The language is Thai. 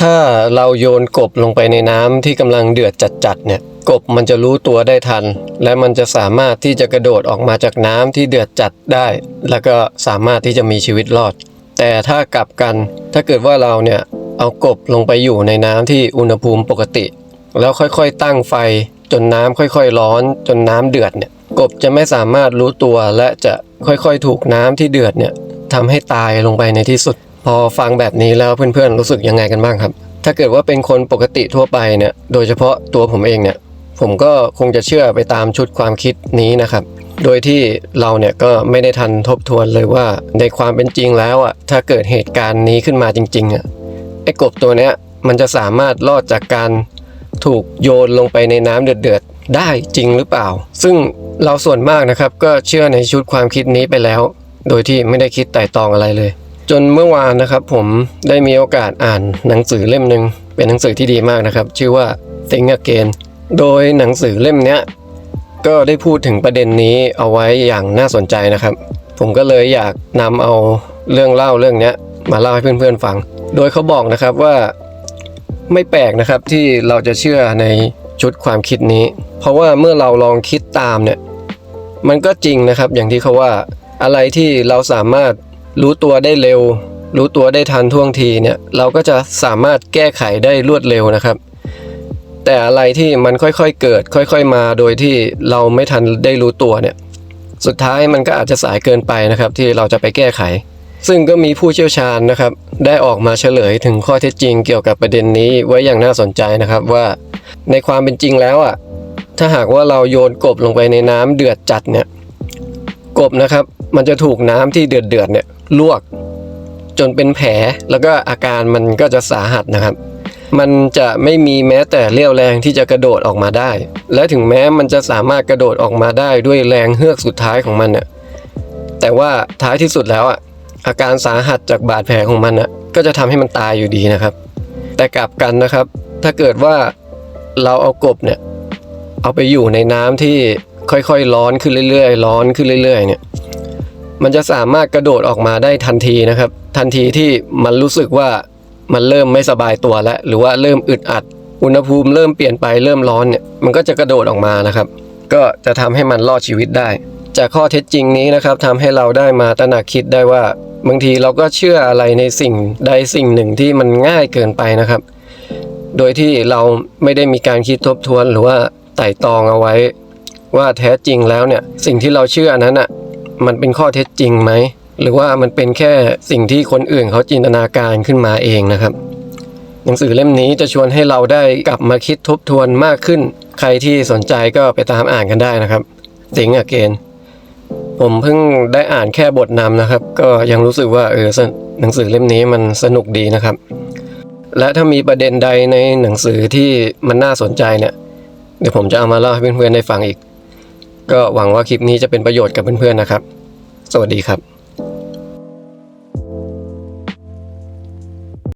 ถ้าเราโยนกบลงไปในน้ำที่กำลังเดือดจัดๆเนี่ยกบมันจะรู้ตัวได้ทัน และมันจะสามารถที่จะกระโดดออกมาจากน้ำที่เดือดจัดได้ แล้วก็สามารถที่จะมีชีวิตรอด แต่ถ้ากลับกันถ้าเกิดว่าเราเนี่ยเอากบลงไปอยู่ในน้ำที่อุณหภูมิปกติ แล้วค่อยๆตั้งไฟ จนน้ำค่อยๆร้อน จนน้ำเดือดเนี่ยกบจะไม่สามารถรู้ตัวและจะค่อยๆถูกน้ำที่เดือดเนี่ยทำให้ตายลงไปในที่สุด พอฟังแบบนี้แล้วเพื่อนๆรู้สึกยังไงกันบ้างครับ ถ้าเกิดว่าเป็นคนปกติทั่วไปเนี่ย โดยเฉพาะตัวผมเองเนี่ย ผมก็คงจะเชื่อไปตามชุดความคิดนี้นะครับ โดยที่เราเนี่ยก็ไม่ได้ทันทบทวนเลยว่าในความเป็นจริงแล้วอะถ้าเกิดเหตุการณ์นี้ขึ้นมาจริงๆอะไอ้กบตัวเนี้ยมันจะสามารถรอดจากการถูกโยนลงไปในน้ำเดือดๆได้จริงหรือเปล่า ซึ่งเราส่วนมากนะครับก็เชื่อในชุดความคิดนี้ไปแล้ว โดยที่ไม่ได้คิดไต่ตองอะไรเลย จนเมื่อวานนะครับผมได้มีโอกาสอ่านหนังสือเล่มหนึ่งเป็นหนังสือที่ดีมากนะครับ ชื่อว่า Think Again โดยหนังสือเล่มเนี้ยก็ได้พูดถึงประเด็นนี้เอาไว้อย่างน่าสนใจนะครับ ผมก็เลยอยากนำเอาเรื่องเล่าเรื่องเนี้ยมาเล่าให้เพื่อนๆฟัง โดยเขาบอกนะครับว่าไม่แปลกนะครับที่เราจะเชื่อในชุดความคิดนี้ เพราะว่าเมื่อเราลองคิดตามเนี่ยมันก็จริงนะครับอย่างที่เขาว่าอะไรที่เราสามารถ รู้ตัวได้เร็ว รู้ตัวได้ทันท่วงทีเนี่ยเราก็จะสามารถแก้ไขได้รวดเร็วนะครับ แต่อะไรที่มันค่อยๆเกิด ค่อย ๆ มาโดยที่เราไม่ทันได้รู้ตัวเนี่ยสุดท้ายมันก็อาจจะสายเกินไปนะครับ ที่เราจะไปแก้ไข ซึ่งก็มีผู้เชี่ยวชาญนะครับ ได้ออกมาเฉลยถึงข้อเท็จจริงเกี่ยวกับประเด็นนี้ไว้อย่างน่าสนใจนะครับว่าในความเป็นจริงแล้วอะถ้าหากว่าเราโยนกบลงไปในน้ำเดือดจัดเนี่ยกบนะครับ มันจะถูกน้ำที่เดือดเดือดเนี่ยลวก จนเป็นแผลแล้วก็อาการมันก็จะสาหัสนะครับ มันจะไม่มีแม้แต่เรี่ยวแรงที่จะกระโดดออกมาได้ และถึงแม้มันจะสามารถกระโดดออกมาได้ด้วยแรงเฮือกสุดท้ายของมันเนี่ยแต่ว่าท้ายที่สุดแล้วอะอาการสาหัสจากบาดแผลของมันอะก็จะทำให้มันตายอยู่ดีนะครับ แต่กลับกันนะครับ ถ้าเกิดว่าเราเอากบเนี่ยเอาไปอยู่ในน้ำที่ค่อยๆ ร้อนขึ้นเรื่อยๆ ร้อนขึ้นเรื่อย ๆ เนี่ย มันจะสามารถกระโดดออกมาได้ทันทีนะครับ ทันทีที่มันรู้สึกว่ามันเริ่มไม่สบายตัวแล้ว หรือว่าเริ่มอึดอัด อุณหภูมิเริ่มเปลี่ยนไปเริ่มร้อนเนี่ยมันก็จะกระโดดออกมานะครับ ก็จะทำให้มันรอดชีวิตได้ จากข้อเท็จจริงนี้นะครับทำให้เราได้มาตระหนักคิดได้ว่า บางทีเราก็เชื่ออะไรในสิ่งใดสิ่งหนึ่งที่มันง่ายเกินไปนะครับ โดยที่เราไม่ได้มีการคิดทบทวนหรือว่าไต่ตองเอาไว้ ว่าแท้จริงแล้วเนี่ยสิ่งที่เราเชื่อนั้นอะ มันเป็นข้อเท็จจริงไหม หรือว่ามันเป็นแค่สิ่งที่คนอื่นเขาจินตนาการขึ้นมาเองนะครับ หนังสือเล่มนี้จะชวนให้เราได้กลับมาคิดทบทวนมากขึ้น ใครที่สนใจก็ไปตามอ่านกันได้นะครับสิงอเกนผมเพิ่งได้อ่านแค่บทนำนะครับ ก็ยังรู้สึกว่าเออหนังสือเล่มนี้มันสนุกดีนะครับ และถ้ามีประเด็นใดในหนังสือที่มันน่าสนใจเนี่ย เดี๋ยวผมจะเอามาเล่าให้เพื่อนๆได้ฟังอีก ก็หวังว่าคลิปนี้จะเป็นประโยชน์กับเพื่อนๆนะครับ สวัสดีครับ